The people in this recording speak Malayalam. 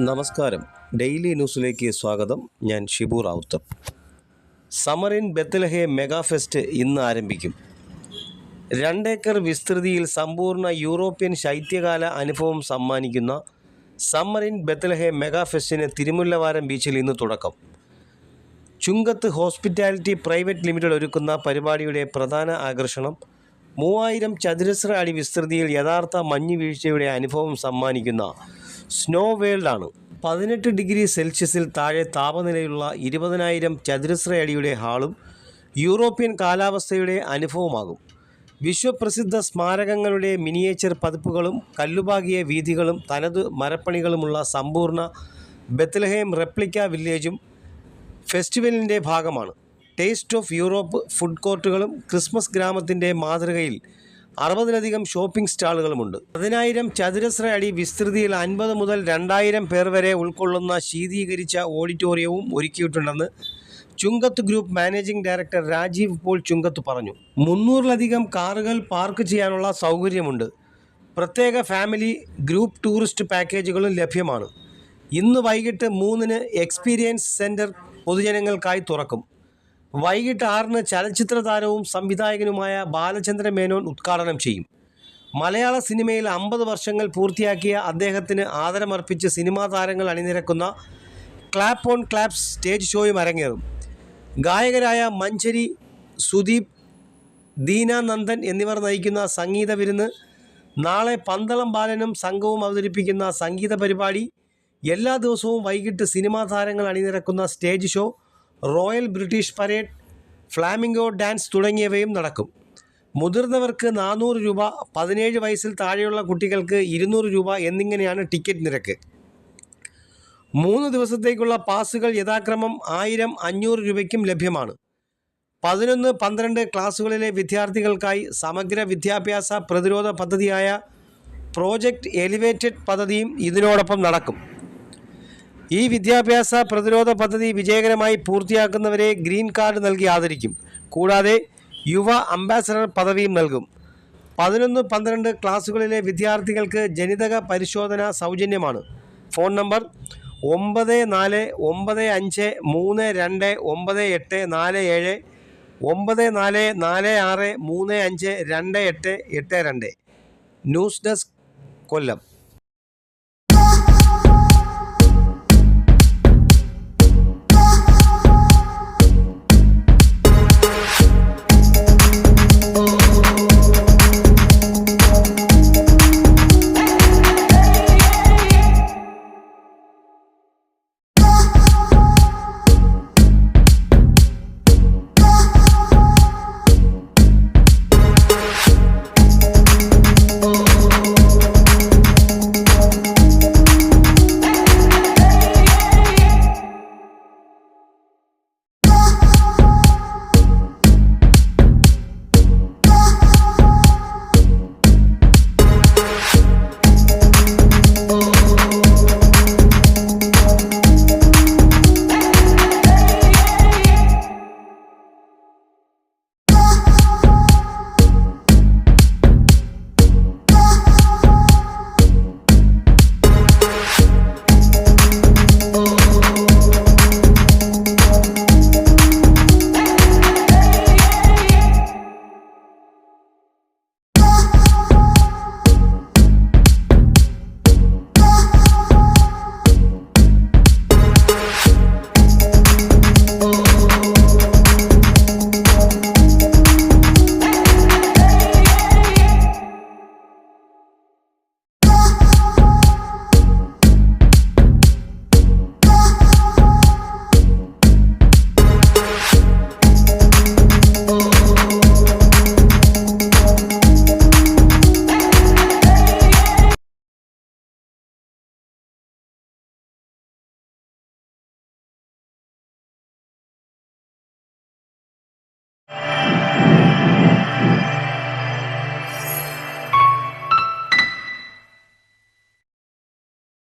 നമസ്കാരം. ഡെയിലി ന്യൂസിലേക്ക് സ്വാഗതം. ഞാൻ Shibu Rawther. In Bethlehem mega fest ഇന്ന് ആരംഭിക്കും. രണ്ടേക്കർ വിസ്തൃതിയിൽ സമ്പൂർണ യൂറോപ്യൻ ശൈത്യകാല അനുഭവം സമ്മാനിക്കുന്ന സമ്മർ ഇൻ ബത്തലഹെ മെഗാ ഫെസ്റ്റിന് തിരുമുല്ലവാരം ബീച്ചിൽ ഇന്ന് തുടക്കം. ചുങ്കത്ത് ഹോസ്പിറ്റാലിറ്റി പ്രൈവറ്റ് ലിമിറ്റഡ് ഒരുക്കുന്ന പരിപാടിയുടെ പ്രധാന ആകർഷണം മൂവായിരം ചതുരശ്ര അടി വിസ്തൃതിയിൽ യഥാർത്ഥ മഞ്ഞ് വീഴ്ചയുടെ അനുഭവം സമ്മാനിക്കുന്ന സ്നോ വേൾഡ് ആണ് പതിനെട്ട് ഡിഗ്രി സെൽഷ്യസിൽ താഴെ താപനിലയുള്ള ഇരുപതിനായിരം ചതുരശ്ര അടിയുടെ ഹാളും യൂറോപ്യൻ കാലാവസ്ഥയുടെ അനുഭവമാകും. വിശ്വപ്രസിദ്ധ സ്മാരകങ്ങളുടെ മിനിയേച്ചർ പതിപ്പുകളും കല്ലുപാകിയ വീഥികളും തനത് മരപ്പണികളുമുള്ള സമ്പൂർണ ബത്ലഹേം റെപ്ലിക്ക വില്ലേജും ഫെസ്റ്റിവലിന്റെ ഭാഗമാണ്. ടേസ്റ്റ് ഓഫ് യൂറോപ്പ് ഫുഡ് കോർട്ടുകളും ക്രിസ്മസ് ഗ്രാമത്തിന്റെ മാതൃകയിൽ അറുപതിലധികം ഷോപ്പിംഗ് സ്റ്റാളുകളുമുണ്ട്. പതിനായിരം ചതുരശ്ര അടി വിസ്തൃതിയിൽ അൻപത് മുതൽ രണ്ടായിരം പേർ വരെ ഉൾക്കൊള്ളുന്ന ശീതീകരിച്ച ഓഡിറ്റോറിയവും ഒരുക്കിയിട്ടുണ്ടെന്ന് Chungath group managing director Rajeev Paul Chungath പറഞ്ഞു. മുന്നൂറിലധികം കാറുകൾ പാർക്ക് ചെയ്യാനുള്ള സൗകര്യമുണ്ട്. പ്രത്യേക ഫാമിലി ഗ്രൂപ്പ് ടൂറിസ്റ്റ് പാക്കേജുകളും ലഭ്യമാണ്. ഇന്ന് വൈകിട്ട് മൂന്നിന് എക്സ്പീരിയൻസ് സെന്റർ പൊതുജനങ്ങൾക്കായി തുറക്കും. വൈകിട്ട് ആറിന് ചലച്ചിത്ര താരവും സംവിധായകനുമായ ബാലചന്ദ്ര മേനോൻ ഉദ്ഘാടനം ചെയ്യും. മലയാള സിനിമയിൽ അമ്പത് വർഷങ്ങൾ പൂർത്തിയാക്കിയ അദ്ദേഹത്തിന് ആദരമർപ്പിച്ച് സിനിമാ താരങ്ങൾ അണിനിരക്കുന്ന ക്ലാപ്പ് ഓൺ ക്ലാപ്സ് സ്റ്റേജ് ഷോയും അരങ്ങേറും. ഗായകരായ മഞ്ചരി സുദീപ് ദീന നന്ദൻ എന്നിവർ നയിക്കുന്ന സംഗീത വിരുന്ന് നാളെ പന്തളം ബാലനും സംഘവും അവതരിപ്പിക്കുന്ന സംഗീത പരിപാടി എല്ലാ ദിവസവും വൈകിട്ട് സിനിമാ താരങ്ങൾ അണിനിരക്കുന്ന stage show royal British parade flamingo dance തുടങ്ങിയവയും നടക്കും. മുതിർന്നവർക്ക് നാനൂറ് രൂപ പതിനേഴ് വയസ്സിൽ താഴെയുള്ള കുട്ടികൾക്ക് ഇരുന്നൂറ് രൂപ എന്നിങ്ങനെയാണ് ടിക്കറ്റ് നിരക്ക്. മൂന്ന് ദിവസത്തേക്കുള്ള പാസുകൾ യഥാക്രമം ആയിരം അഞ്ഞൂറ് രൂപയ്ക്കും ലഭ്യമാണ്. പതിനൊന്ന് പന്ത്രണ്ട് ക്ലാസ്സുകളിലെ വിദ്യാർത്ഥികൾക്കായി സമഗ്ര വിദ്യാഭ്യാസ പ്രതിരോധ പദ്ധതിയായ പ്രോജക്റ്റ് എലിവേറ്റഡ് പദ്ധതിയും ഇതിനോടൊപ്പം നടക്കും. ഈ വിദ്യാഭ്യാസ പ്രതിരോധ പദ്ധതി വിജയകരമായി പൂർത്തിയാക്കുന്നവരെ ഗ്രീൻ കാർഡ് നൽകി ആദരിക്കും. കൂടാതെ യുവ അംബാസഡർ പദവിയും നൽകും. പതിനൊന്ന് പന്ത്രണ്ട് ക്ലാസ്സുകളിലെ വിദ്യാർത്ഥികൾക്ക് ജനിതക പരിശോധന സൗജന്യമാണ്. ഫോൺ നമ്പർ ഒമ്പത് നാല് ഒമ്പത് അഞ്ച് മൂന്ന് രണ്ട് ഒമ്പത് എട്ട് നാല് ഏഴ് ഒമ്പത് നാല് നാല് ആറ് മൂന്ന് അഞ്ച് രണ്ട് എട്ട് എട്ട് രണ്ട്. News desk Kollam.